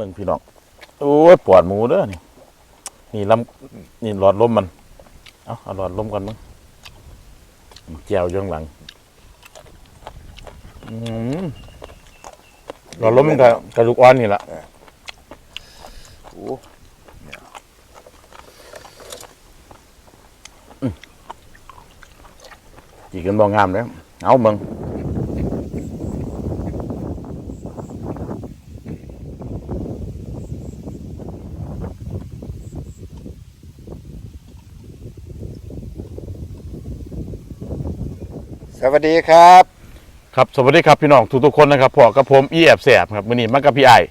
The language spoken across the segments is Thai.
มึงพี่น้องโอ้ยปวดหมูเด้อนี่นี่ลำนี่หลอดลมมัน เอาเอาหลอดลมก่อนมึงแจวอยู่ข้างหลังอืมหลอดลมมันกับกระดูกอ่อนนี่แหละโอ้จีกันบ่งามเลยเอามึง วัสดีครับ ครับสวัสดีครับพี่น้องทุกทุกๆคนนะครับพ่อกับผมอีแอบแสบครับมื้อนี้มากับพี่ไอ้าย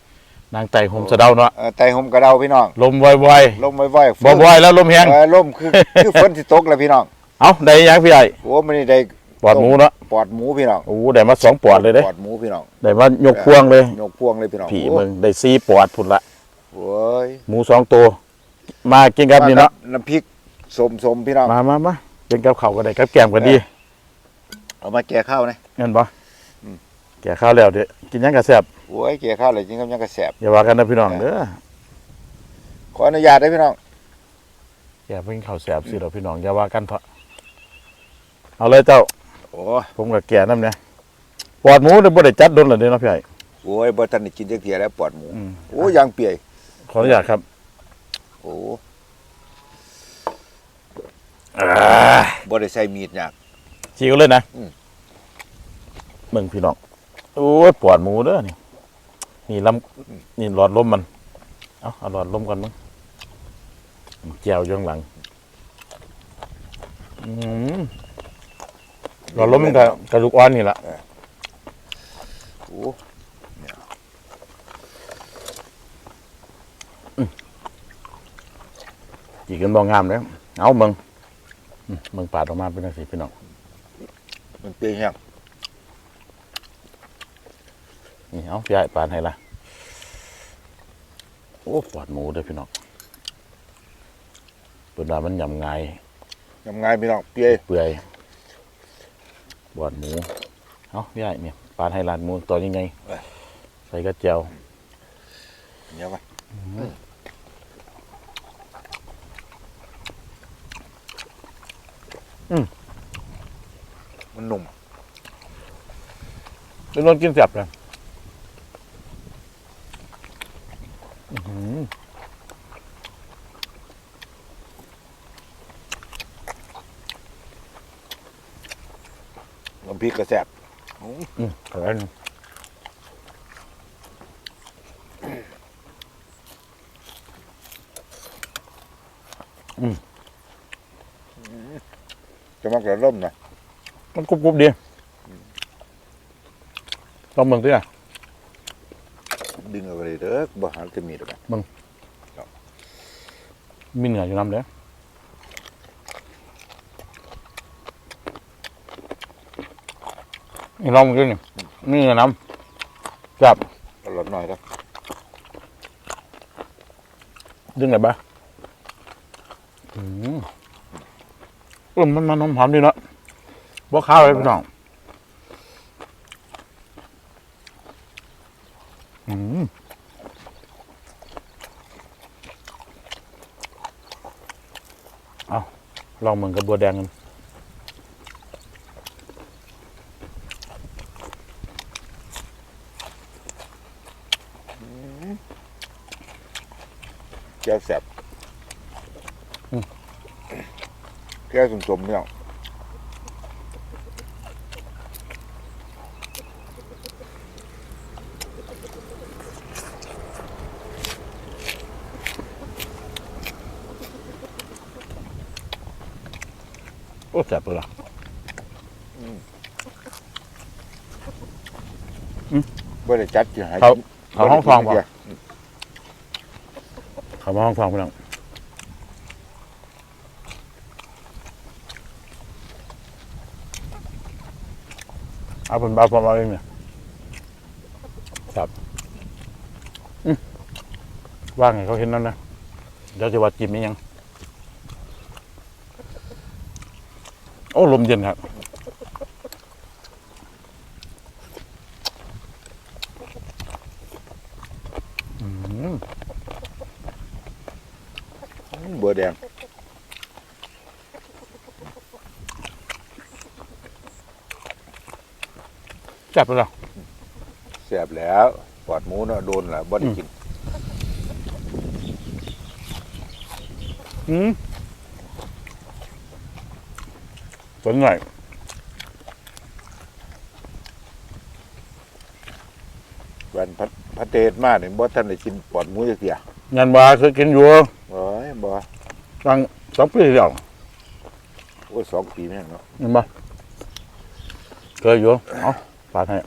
นางไต่โฮมสะเดาเนาะเอ่อไต่ห่มกระเดาพี่น้องลมวอยลมไว้ไว้ๆบ่วอยแล้วลมแห้งเออลมคือคือฝนที่ตกแล้วพี่น้องเอาได้ยังพี่ไอ้ายโอ้มันนี่ได้ปอดหมูเนาะปอดหมูพี่น้องโอ้ได้มาสองปอดเลยเด้ปอดหมูพี่น้องได้มายกพวงเลยยกพวงเลยพี่น้องผีโอ้มึงได้ซีปอดพุ่นละโอ้ยหมูสองตัวมากินกับนี่เนาะน้ำพริกสมสมพี่น้องมามามากินกับข้าวก็ได้กับแกมก็ดี เอามาแก่ข้าวนะเงินบ่อืมแกข้าวแล้วเดี๋ยวกินหยังกระแซบโอ้ยแก่ข้าวเลยจริงๆยังกระแสบอย่าว่ากันนะพี่น้องเด้อขออนุญาตได้พี่น้องอย่าเพิ่งข้าวแสบสิเราพี่น้องอย่าว่ากันเถอะเอาเลยเจ้าโอ้ผมกับแกน้ำเนี่ยปอดหมูเดี๋ยวบ่ได้จัดโดนเลยเด้อเนาะพี่ไอ้โอ้ยบ่ทันได้กินจักเทียแล้วปอดหมูอืมโอ้ยางเปียกขออนุญาตครับโอ้อ่าบ่ได้ใส่มีดยาก ชี้กันเลยนะอืมมึงพี่น้องโอ้ยปวดหมูเด้อนี่นี่ลำนี่หลอดลมมัน เอาเอาหลอดลมก่อนมึงแจวอยู่ข้างหลังอืมหลอดลมมันกับกระดูกอ่อนนี่แหละโอ้จีกันบ่งามเลยเอามึงอืมมึงปาดออกมาเป็นจังซี่พี่น้อง มันเปียกแห้งนี่เอาพี่ไอ้ปาดให้ละโอ้ปวดหมูเด้อพี่น้องเปิดว่ามันยำง่ายยังไงพี่น้องเปียกเปื่อยปวดหมูเอาพี่ไอ้เนี่ยปาดให้ลานหมูตัวยังไงใส่กระเจียวเดี๋ยวมามัน หนุ่มเป็นรสกินแซ่บเลยอื้อหือน้ำพริกกระแสบอืมอร่อยจะมากระล่มนะ มันกรุบกรุบดีลองเบิ่งสิอะดึงเอาไปเลยเด้อบ่หาจะมีดอกมีเหนืออยู่น้ำเด้อนี่ลองมึงดูนี่มีเหนือน้ำจับเอาลดหน่อยครับดึงไหนบ้าอืมอืมมันมันหอมๆดีเนาะ บ่ข้าวเลยพี่น้องอืมเอาลองเหมือนกับบัวแดงกันแก้วแสบแก้วสมๆพี่น้อ อ้แซ่บเลยล่ะบ่ได้จัดกินให้เขาเขาห้องฟองป่ะบ่ได้กินเขามาห้องฟังพี่น้องเอาเป็นบาผมเอาเองเนี่ยครับอืมว่างไงเขาเห็นนั่นนะเดี๋ยวจะวัดจิ้มอีกยัง อ้ลมเย็นครับอืมบัวแดงจับไปแล้วแซ่บแล้วปอดหมูเนาะโดนละบ่ได้กิน อืม สนหน่อยวันพัดพัดเทศมาเนี่ยบ่ทันได้กินปอดหมูจักเที่ยงานว่าเคยกินอยู่โอ้ยบ่ตั้งสองปีเดียวโอ้ยสองปีแม่นเนาะเห็นปะเคยอยู่เอาปาดให้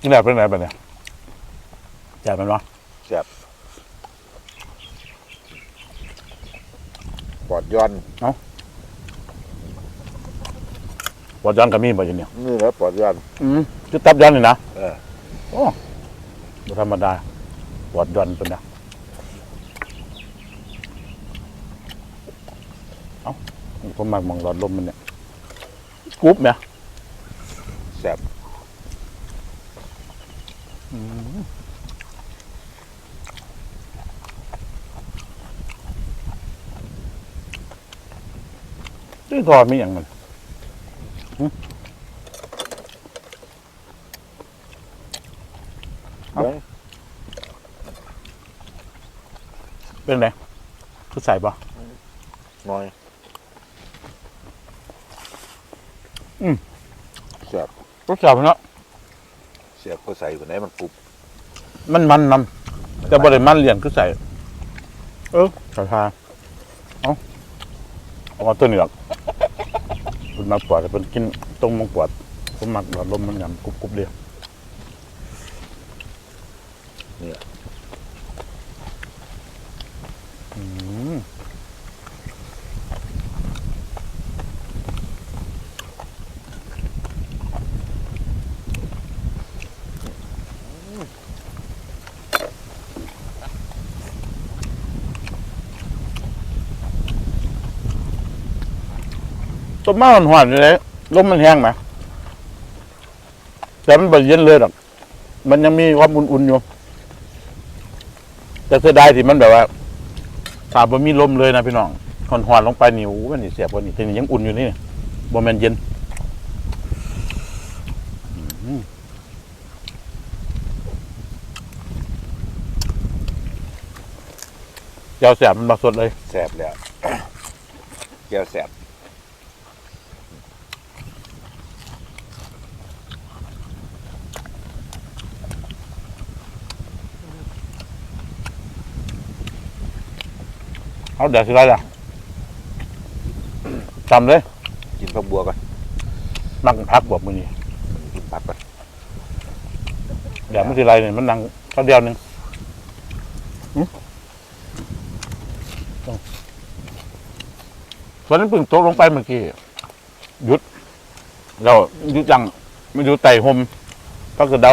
กินแบบเป็นไหนแบบเนี้ยจ่ายมันวะ ปอด ย้อนปวดย้อนกับมีบ่อยู่เนี่ยนี่แหละปอดย้อนอืมคือตับย้อนนี่นะเออโอ้บ่ธรรมดาปวดย้อนเป็นเนี่ยเอ้าผมมักมองหลอดลมมันเนี่ยกรุ๊ปเนี่ยแซ่บ นี่ทอดมีอย่างมันหึเอ้าเบิ่งเป็นไงคือใส่ปะน้อยอืมแซ่บรสชาติมันเนาะแซ่บก็ใส่คนไหนมันกรุบมันมันนำแต่บริมันเลียนคือใส่ เออขอทาเอาเอาตัวนี้หรอกุนมาปวดเป็นกินต้มมังปวดผมมักหลอดลมมันงำกรุบกรุบเดียวอื ต้นไม้มันหวานอยู่เลยลมมันแห้งไหมแต่มันบ่เย็นเลยหรอกมันยังมีความอุ่นๆอยู่ แต่เสียดายที่มันแบบว่าถ้าบ่มีลมเลยนะพี่น้องหอนหอนลงไปนี่โอ้มันนี่เสียบกว่านี่ทีนี้ยังอุ่นอยู่นี่บ่แม่นเย็นเจ้าแสบมันมาสดเลยแซ่บแล้วแก้วแซ่บ เอาเดี๋ยวสิไรล่ะจำเลยกินผักบัวก่อนนั่งพักบวบมือนี่กินผักก่อนเดี๋ยวมันสิไรเนี่ยมันนั่งเขาเดียวหนึงหึส่วนนั้นเพิ่งตกลงไปเมื่อกี้หยุด เราหยุดจังไม่ดูไต่หมก็คือเดา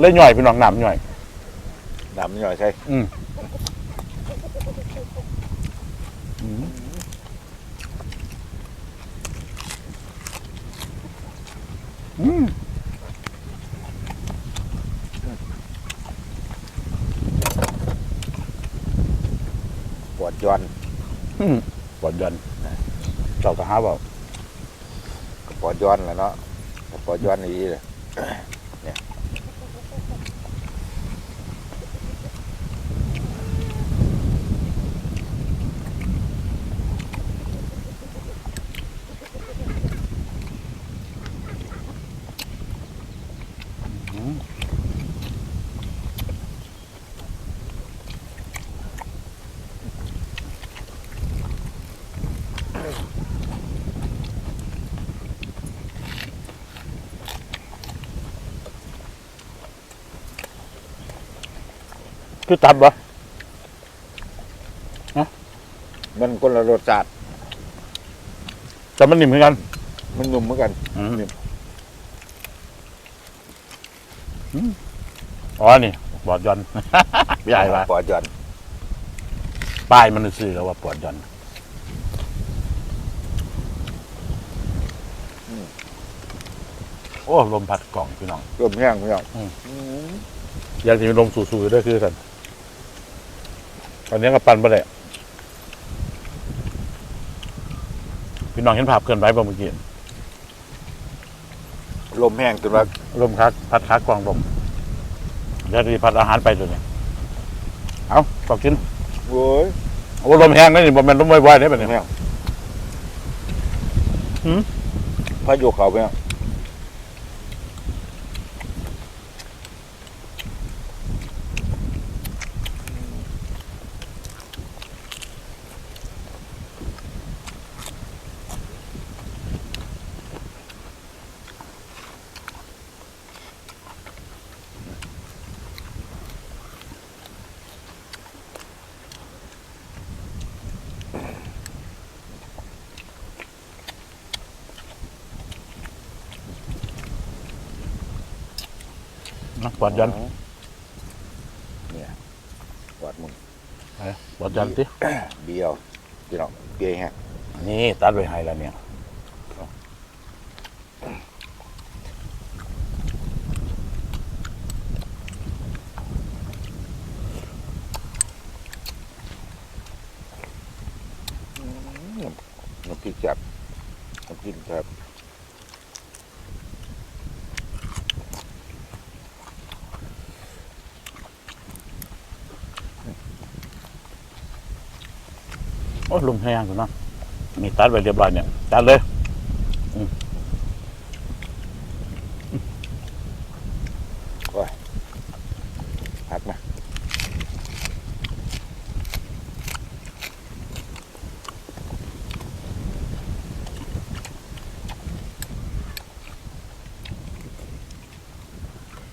เล่นย่อยพี่น้องน้ำย่อยน้ำนิดหน่อยใช่อืมอืมอืม ปอ ดย้อนอืมปวดยันเจ้าก็หาว่าก็ปอดย้อนแหละเนาะก็ปอดย้อนนี่เลย คือตับวะมันคนละรสชาติแต่มันนิ่มเหมือนกัน มันนุ่มเหมือนกันอืมอ๋อนี่ปวดยันใหญ่ปะปอดย้อนป้ายมันซื้อแล้วว่าปวดยันอ้ลมพัดกล่องพี่น้องลมแห้งพี่น้องอืมอืม อยากจะมีลมสูๆด้วยคือกันต อนนี้ก็ปั่นไปเลยพี่น้องเห็นภาพเคลื่อนไหวบ่เมื่อกี้ลมแห้งจนว่าลมคักพัดคักกล่องลมเดี๋ยวจะพัดอาหารไปตัวนี้เอาตอกกินโอ้ยโอ้ลมแห้งนั่นนี่บ่แม่นลมไวๆได้แบบลนี้มแห้งหืมพายุเขาพี่น้องนะ ปวดยันเนี่ยวัดมึงปวดยันสิเบียวพี่น้องเบียแห้งนี่ตัดไว้ให้แล้วเนี่ย น้ำพริกจับน้ำพริกครับ โอ้ลมแห้งอยู่เนาะนี่ตัดไว้เรียบร้อยเนี่ยตัดเลยผักมา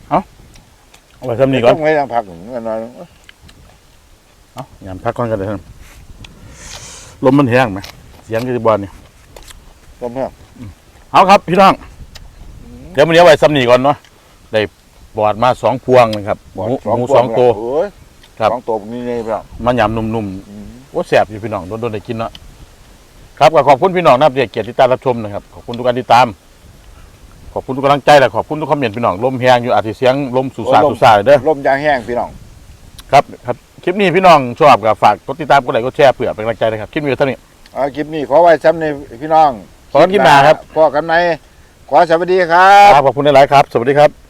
เอาไว้ทำนี่ก่อน ต้องไว้ทางผักหนึ่งกันหน่อย เอายามพักก่อนกันเลยครับ ลมมันแห้งไหมเสียงอยู่ที่บอลนี่ลมแห้งเอาครับพี่น้องเดี๋ยวมันนี้เอาไว้ซ้ำนี่ก่อนเนาะได้บอดมาสองพวงนะครับหมูหมูสองตัวโอ้ยครับสองตัวนี่นี่พี่น้องมันยำนุ่มอืมๆโอ้แสบอยู่พี่น้องโดนๆได้กินเนาะครับก็ขอบคุณพี่น้องนะครับที่ให้เกียรติติดตามรับชมนะครับขอบคุณทุกการติดตาม ขอบคุณทุกกำลังใจและขอบคุณทุกคอมเมนต์พี่น้องลมแห้งอยู่อาจจะเสียงลมสุสานสุสานเด้อลมยางแห้งพี่น้องครับครับค ลิปนี้พี่น้องชอบกับฝากกดติดตามกดไลค์กดแชร์เผื่อเป็นกำลังใจนะครับคลิปนี้เท่านี้เอาคลิปนี้ขอไว้ซ้ำในพี่น้องพบกันคลิปหน้าครับ พอกันไหมขอสวัสดีครัครับบขอบคุณหลายๆครับ สวัสดีครับ